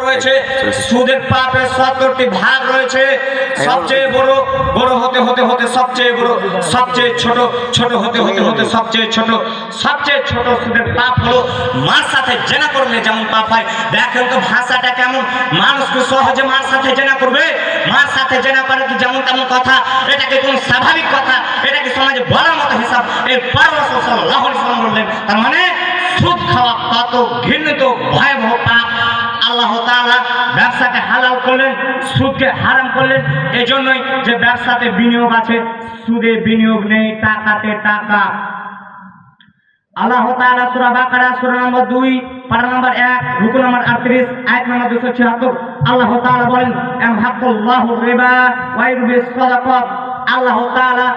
রয়েছে। সুদের পাপের সত্তরটি ভাগ রয়েছে। সবচেয়ে বড় বড় হতে হতে হতে সবচেয়ে বড়, সবচেয়ে ছোট ছোট হতে হতে হতে সবচেয়ে ছোট সবচেয়ে ছোট সুদের পাপ হলো মার সাথে জেনা করলে যেমন পাপ হয়। দেখেন তো ভাষাটা কেমন। মানুষকে সহজে মার সাথে জেনা করবে। মার সাথে জেনা করে কি যেমন তেমন কথা? এটা কি কোন স্বাভাবিক কথা? এটা কি সমাজে বলার মতো হিসাব? এর পরামর্শ সাল্লাল্লাহু বললেন, তার মানে সুদ খাওয়া কত ঘৃণিত, ভয়াবহ পাপ। আল্লাহ তাআলা ব্যবসাকে হালাল করলেন, সুদকে হারাম করলেন। জন্যই যে ব্যবসাতে বিনিয়োগ আছে, সুদে বিনিয়োগ নেই, টাকাতে টাকা। আল্লাহ তাআলা সূরা বাকারা, সূরা নম্বর 2 পারা নম্বর 1 রুকু নম্বর 38 আয়াত নম্বর 276 আল্লাহ তাআলা বলেন, এম হাক্কুল্লাহু রিবা ওয়া ইরবিস সাদাকাত। আল্লাহ তাআলা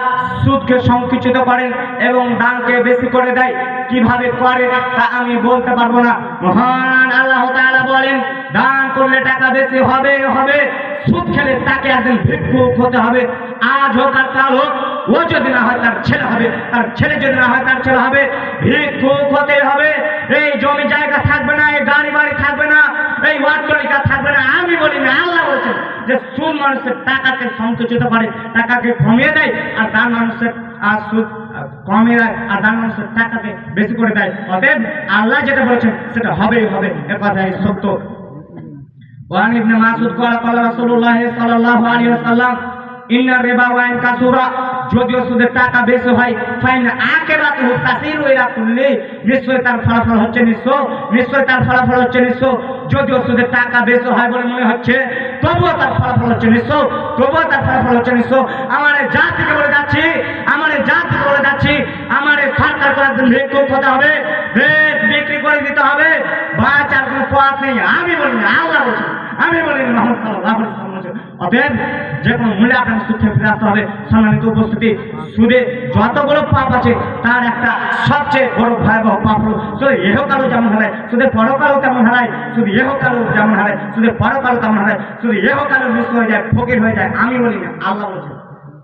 সুদকে সংকুচিত করেন এবং দানকে বেশি করে দেয়। কীভাবে করে তা আমি বলতে পারব না। মহান আল্লাহ তাআলা টাকা বেশি হবে হবে। সুদ খেলে তাকে একদিন ভিক্ষুক হতে হবে। আজ হোক আর কাল হোক, ও যদি না হয় তার ছেলে হবে, তার ছেলে যদি না হয় তার ছেলে হবে। ভিক্ষুক হতে হবে। এই জমি জায়গা থাকবে না, এই গাড়ি বাড়ি থাকবে না, এই ওয়ার্ডলিকা থাকবে না। আমি বলি না, আল্লাহ বলছেন যে সুদ মানুষের টাকাকে সংকুচিত করে, টাকাকে কমিয়ে দেয় আর তার মানুষের, আর সুদ কমিয়ে দেয় আর দান মানুষের টাকাকে বেশি করে দেয়। অতএব আল্লাহ যেটা বলেছেন সেটা হবেই হবে। এ কথাই সত্য। وعن ابن مسعود قال قال رسول الله صلى الله عليه وسلم إن الربا وإن كثر যদিও সুদের টাকা বেশি হয় ফাইন আকেরাত তাসির ইলা কুল্লি নিশ্চয় তার ফলাফল হচ্ছে নিঃস্ব নিশ্চয় তার ফলাফল হচ্ছে নিঃস্ব যদিও সুদের টাকা বেশি হয় বলে মনে হচ্ছে তবুও তার ফলাফল হচ্ছে নিঃস্ব তবুও তার ফলাফল হচ্ছে নিঃস্ব আমার এই জাতিকে বলে যাচ্ছি আমার এই জাতিকে বলে যাচ্ছি আমার এই সরকার করে একদম ভিক্ষুক হতে হবে ভেদ বিক্রি করে দিতে হবে বাঁচার কোনো পথ নেই আমি বলি, আল্লাহ বলছেন আমি বলি অতএব যে কোনো মূল্যে আপনাকে থেকে ফিরে আসতে হবে, সম্মানিত উপস্থিতি, সুদে যতগুলো পাপ আছে, তার একটা সবচেয়ে বড় ভয়াবহ পাপ হলো শুধু এহকালও যেমন হারায় শুধু পরকালও তেমন হারায় শুধু এহকালও যেমন হারায় শুধু পরকালও তেমন হারায় শুধু এহকালও মিশ্র হয়ে যায়, ফকির হয়ে যায়, আমি বলি না, আল্লাহ বলছেন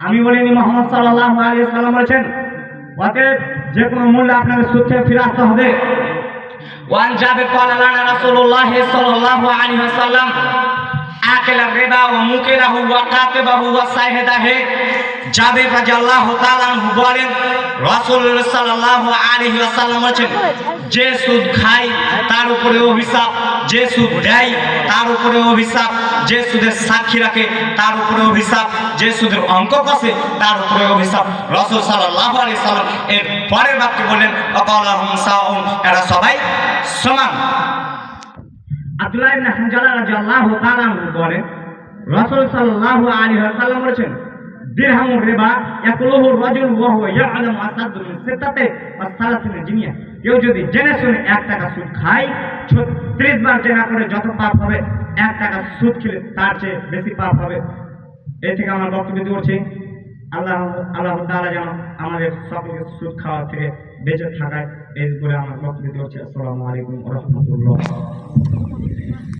আমি বলিনি, মোহাম্মদ সাল্লাল্লাহু আলাইহি সাল্লাম বলেছেন, অতএব যে কোনো মূল্যে আপনাকে থেকে ফিরে আসতে হবে وعن جابر قال لنا رسول الله صلى الله عليه وسلم আকেল রেবা ও মুকেরাহু ওয়া কাতিবাহু ওয়া সাহিদাহে জাবের রাদিয়াল্লাহু তাআলা আনহু বলেন রাসূল সাল্লাল্লাহু আলাইহি ওয়াসাল্লাম বলেছেন যে সুদ খায় তার উপরে অভিশাপ যে সুদ দেয় তার উপরে অভিশাপ যে সুদের সাক্ষী রাখে তার উপরে অভিশাপ যে সুদের অঙ্ক কষে তার উপরে অভিশাপ রাসূল সাল্লাল্লাহু আলাইহি সাল্লাম এর পরের বাক্যে বললেন এরা সবাই সমান। আব্দুল্লাহ ইবনে হানজালা রাদিয়াল্লাহু তাআলা বলেন, রাসূল সাল্লাল্লাহু আলাইহি ওয়াসাল্লাম বলেছেন, দিরহামুর রিবা ইয়াকুলুহু রাজুল ওয়া হুয়া ইয়ালামু আসাদু মিন সিত্তাতে ওয়া সালাসিনা জিনিয়া কেউ যদি জেনে শুনে এক টাকা সুদ খায়, ছত্রিশ বার জেনা করে যত পাপ হবে, এক টাকা সুদ খেলে তার চেয়ে বেশি পাপ হবে। এ থেকে আমার বক্তব্য করছি। আল্লাহ আল্লাহ তালা যেন আমাদের সকলকে সুদ খাওয়া থেকে বেঁচে থাকায় এই করে আমার বক্তব্য হচ্ছে। আসসালামু আলাইকুম রাহমাতুল্লাহ।